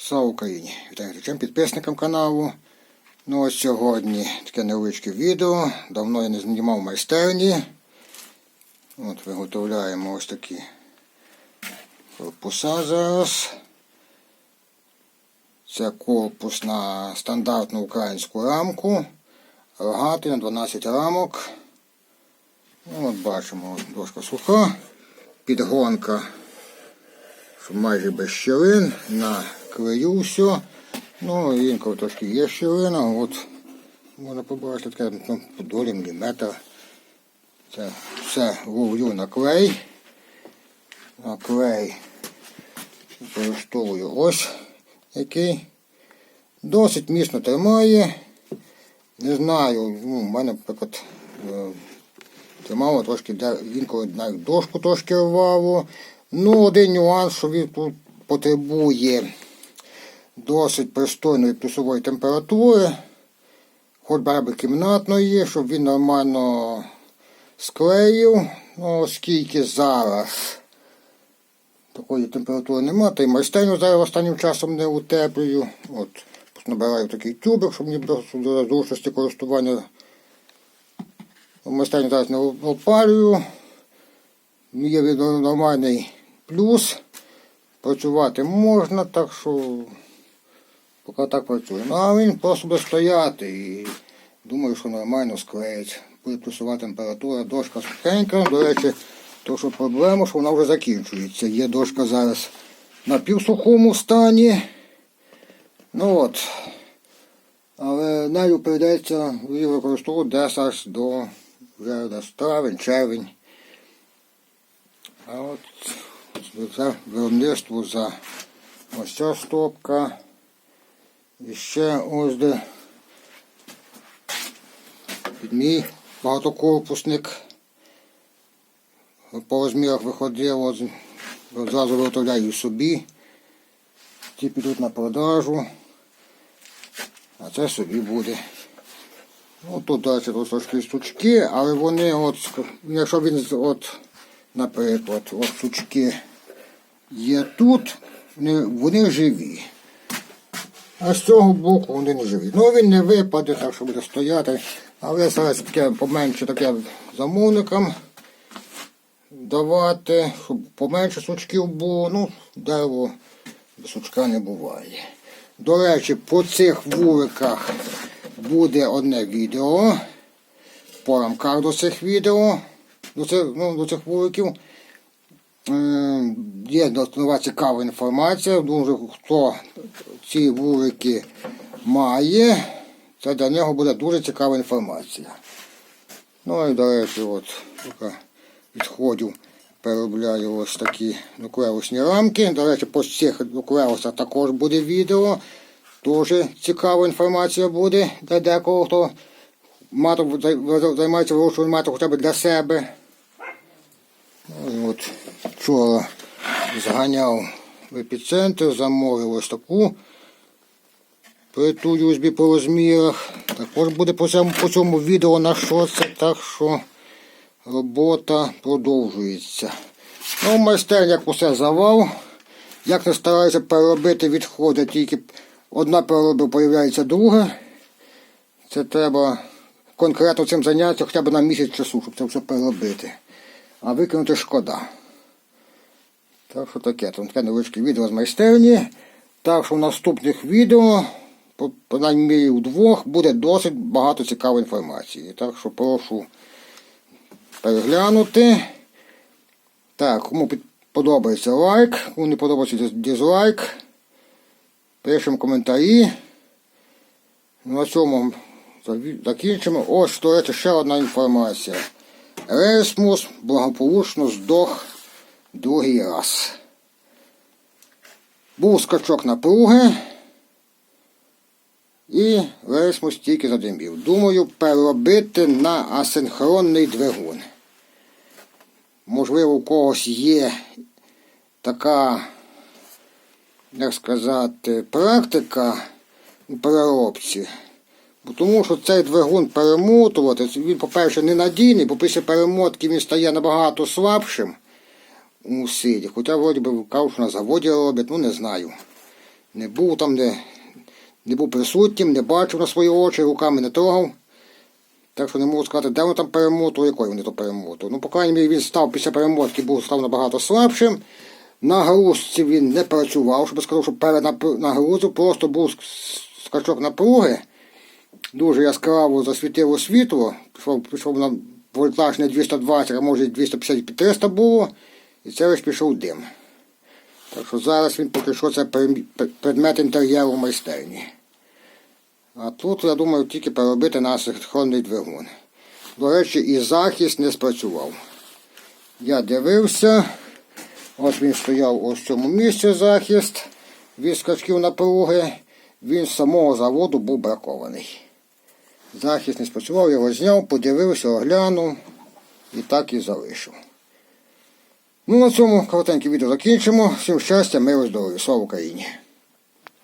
Слава Україні! Вітаю глядачам, підписникам каналу. Ну ось сьогодні таке невеличке відео. Давно я не знімав майстерні. От виготовляємо ось такі корпуса зараз. Це корпус на стандартну українську рамку. Рогатий на 12 рамок. Ну, от бачимо, дошка суха, підгонка майже без щілин, на краю все. Ну, інколи трошки є щілина, от можна побачити таке ну, по долі міліметр. Це все ловлю на клей. На клей використовую ось який. Досить міцно тримає. Не знаю, ну, в мене, наприклад, е, тримало трошки, інколи навіть дошку трошки рвало. Ну, один нюанс, що він тут потребує досить пристойної плюсової температури, хоч би кімнатної, щоб він нормально склеїв. Ну, оскільки зараз такої температури немає, та й майстерню зараз останнім часом не утеплюю. От, набираю такий тюбик, щоб мені для зручності користування. Майстерню зараз не опалюю. Є нормальний плюс. Працювати можна, так що поки так працює. Ну а він просто буде стояти і думаю, що нормально склеїть. Буде плюсова температура, дошка сухенька. До речі, то що проблема, що вона вже закінчується. Є дошка зараз на півсухому стані. Ну от. Але нею прийдеться її використовувати десь до вже травень, червень. А от це виробництво за ось ця стопка. І ще ось де мій багатокорпусник по розмірах виходив, одразу виготовляю собі. Ті підуть на продажу, а це собі буде. Ну, тут далі трошки сучки, але вони, от, якщо він от, наприклад, от сучки є тут, вони, вони живі. А з цього боку вони не живі. Ну він не випаде, так що буде стояти. Але зараз таке поменше таке замовникам давати, щоб поменше сучків було. Ну, дерево без сучка не буває. До речі, по цих вуликах буде одне відео. По рамках до цих відео, до цих, ну, до цих вуликів. Е, Є нова цікава інформація. Дуже хто ці вулики має, це для нього буде дуже цікава інформація. Ну і до речі, от відходів переробляю ось такі нуклеусні рамки. До речі, по цих нуклеусах також буде відео. Дуже цікава інформація буде для декого, хто маток займається вирощуванням маток хоча б для себе. Ну, і от вчора зганяв в епіцентр, замовив ось таку плиту USB по розмірах. Також буде по цьому, по цьому відео на що так що робота продовжується. Ну, майстер, як усе завал. Як не стараюся переробити відходи, тільки одна переробив, появляється друга. Це треба конкретно цим зайнятися хоча б на місяць часу, щоб це все переробити. А викинути шкода. Так що таке, там таке невеличке відео з майстерні. Так що в наступних відео, принаймні мірі у двох, буде досить багато цікавої інформації. Так що прошу переглянути. Так, кому подобається лайк, кому не подобається дизлайк. Пишемо коментарі. На цьому закінчимо. Ось, до речі, ще одна інформація. Ресмус благополучно здох другий раз. Був скачок напруги. І Ресмус тільки задимів. Думаю, переробити на асинхронний двигун. Можливо, у когось є така, як сказати, практика у переробці. Тому що цей двигун перемотувати, він, по-перше, ненадійний, бо після перемотки він стає набагато слабшим у силі. Хоча вроді би кажуть, що на заводі роблять, ну не знаю. Не був там, не, не був присутнім, не бачив на свої очі, руками не трогав. Так що не можу сказати, де воно там перемотував, якої вони то перемотував. Ну, по крайній мірі, він став після перемотки, був став набагато слабшим. На грузці він не працював, щоб сказав, що перенагрузив, просто був скачок напруги. Дуже яскраво засвітило світло. Пішов, пішов на вольтаж не 220, а може 250-300 було. І це ось пішов дим. Так що зараз він поки що це предмет інтер'єру майстерні. А тут, я думаю, тільки переробити на синхронний двигун. До речі, і захист не спрацював. Я дивився. Ось він стояв ось в цьому місці захист від скачків напруги. Він з самого заводу був бракований. Захист не спрацював, його зняв, подивився, оглянув і так і залишив. Ну, на цьому коротеньке відео закінчимо. Всім щастя, миру, здоров'я. Слава Україні!